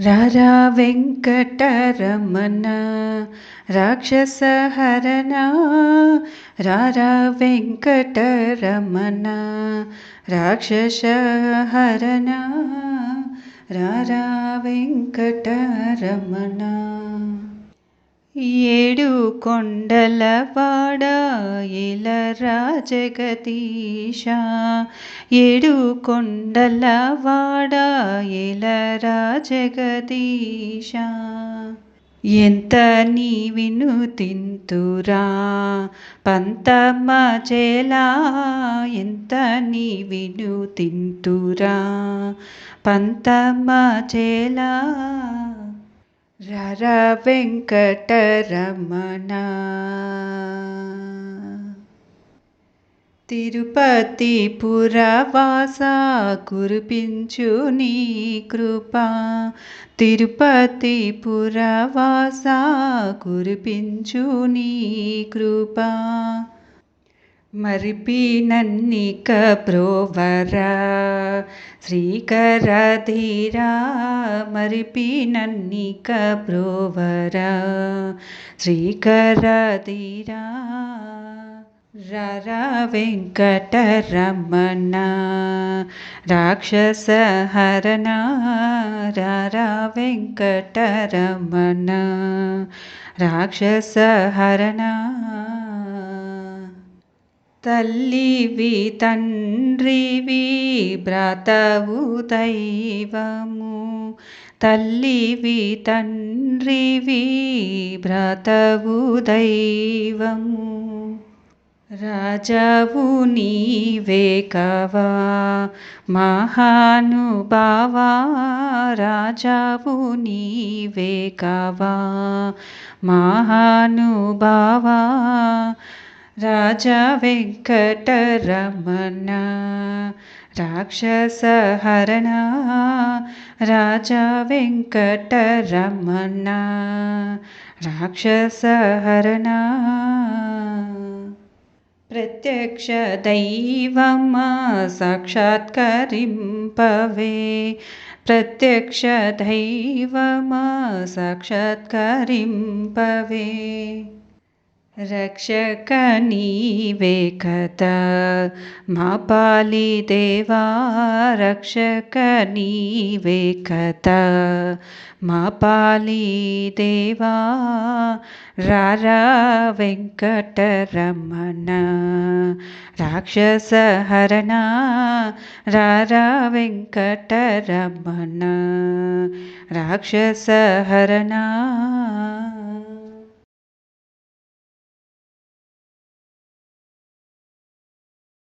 राकट रमन राक्षसः हरना रा वेङ्कट रमन राक्षसहरना ఏడు కొండలవాడ ఇలరా జగదీశ ఏడు కొండలవాడ ఇలరా జగదీశ ఎంత నీ విను తింతురా పంతమ్మ చేలా ఎంత నీ విను తింతురా పంతమ్మ చేలా రర వెంకటరమణ. తిరుపతి పురవాస కురిపించు నీ కృప. తిరుపతి పురవాస కురిపించు నీ కృప. మరిపి నన్నిక ప్రోవరా. శ్రీకర ధీరా మరిపి నన్నిక ప్రోవరా శ్రీకర ధీరా హరణ రారా వెంకట రమణ రాక్షస హరణ తల్లివి తండ్రివి బ్రతవు దైవము. తల్లివి తండ్రివి బ్రతవు దైవము. రాజవు నీవే కవా మహానుభావా. రాజవు నీవే కవా మహానుభావా. राजा वेङ्कटरमण राक्षसहरणा राजा वेङ्कटरमण राक्षसरण प्रत्यक्षदैवं साक्षात्कारिं पवे प्रत्यक्षदैव साक्षात्कारिं पवे రక్షక నీవే కదా మా పాలి దేవా రక్షక నీవే కదా మా పాలి దేవా రారా వెంకటరమణ రాక్షస హరణ రారా వెంకటరమణ రాక్షస హరణ